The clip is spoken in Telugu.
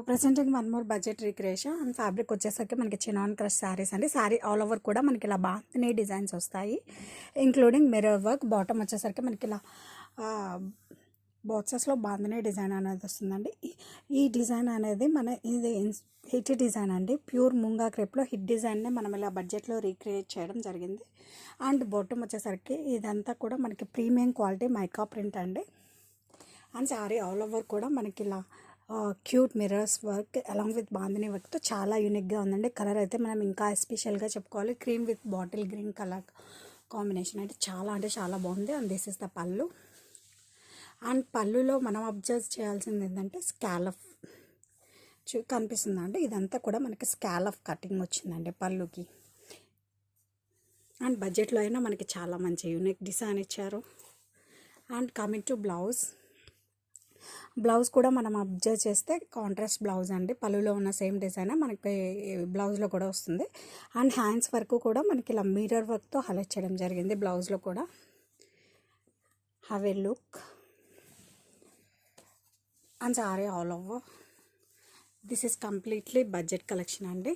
Presenting one more budget recreation and fabric వచ్చేసరికి మనకి చినాన్ క్రష్ శారీస్ అండి. శారీ ఆల్ ఓవర్ కూడా మనకి ఇలా బాగుంది డిజైన్స్ వస్తాయి. ఇంక్లూడింగ్ మిర్రర్ వర్క్ బాటమ్ వచ్చేసరికి మనకి ఇలా బాక్సెస్లో బాంధనీ డిజైన్ అనేది వస్తుందండి. ఈ- డిజైన్ అనేది మన ఇది హిట్ డిజైన్ అండి. ప్యూర్ ముంగా క్రేప్లో హిట్ డిజైన్నే మనం ఇలా బడ్జెట్లో రీక్రియేట్ చేయడం జరిగింది. అండ్ బాటమ్ వచ్చేసరికి ఇదంతా కూడా మనకి ప్రీమియం క్వాలిటీ మైకా ప్రింట్ అండి. అండ్ శారీ ఆల్ ఓవర్ కూడా మనకి ఇలా cute mirrors work along with bandhani వర్క్తో చాలా యూనిక్గా ఉందండి. కలర్ అయితే మనం ఇంకా ఎస్పెషల్గా చెప్పుకోవాలి. Cream with bottle green colour combination అయితే చాలా అంటే చాలా బాగుంది. And this is the pallu. And పళ్ళులో మనం అబ్జర్వ్ చేయాల్సింది ఏంటంటే స్కాలఫ్ చూ కనిపిస్తుందండి ఇదంతా కూడా మనకి స్కాలఫ్ కటింగ్ వచ్చిందండి పళ్ళుకి. అండ్ బడ్జెట్లో అయినా మనకి చాలా మంచి యూనిక్ డిజైన్ ఇచ్చారు. And coming to blouse. Blouse కూడా మనం అబ్జర్వ్ చేస్తే కాంట్రాస్ట్ బ్లౌజ్ అండి. పళ్ళులో ఉన్న సేమ్ డిజైన్ మనకి బ్లౌజ్లో కూడా వస్తుంది. అండ్ హ్యాండ్స్ వర్క్ కూడా మనకి ఇలా మీరర్ వర్క్తో హైలైట్ చేయడం జరిగింది బ్లౌజ్లో కూడా. Have a look and sari all over this is completely budget collection అండి.